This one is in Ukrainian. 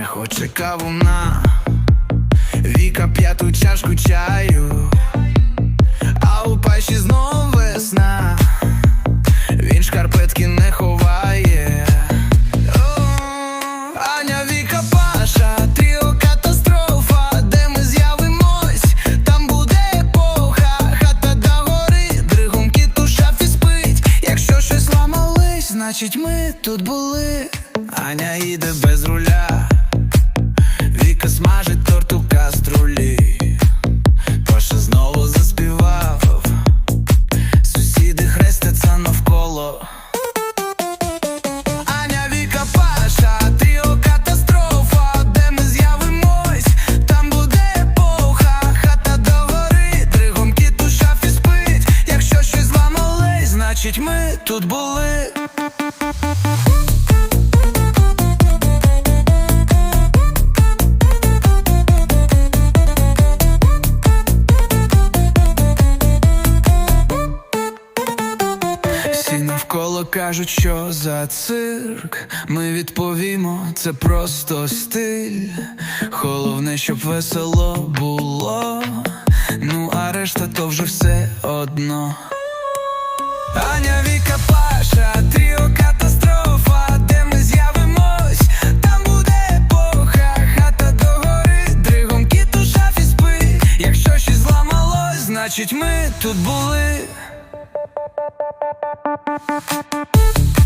Аня хоче кавуна, Віка п'яту чашку чаю, а у паші знов весна, він шкарпетки не ховає. Аня, Віка, Паша, тріо катастрофа, де ми з'явимось, там буде епоха, хата до дригом кіт у. Якщо щось ламалось, значить ми тут були. Аня їде без руля, Віка смажить торт у каструлі. Паша знову заспівав, сусіди хрестяться навколо. Аня, Віка, Паша, тріо де ми з'явимось, там буде епоха, хата до гори, дригом кіт у шафі спить. Якщо щось зламалось, значить ми тут були. Навколо кажуть, що за цирк. Ми відповімо, це просто стиль. Головне, щоб весело було. Ну, а решта то вже все одно. Аня, Віка, Паша, тріо катастрофа, де ми з'явимось, там буде епоха, хата до гори, дригом кіт у шафі спить. Якщо щось зламалось, значить ми тут були. Thank you.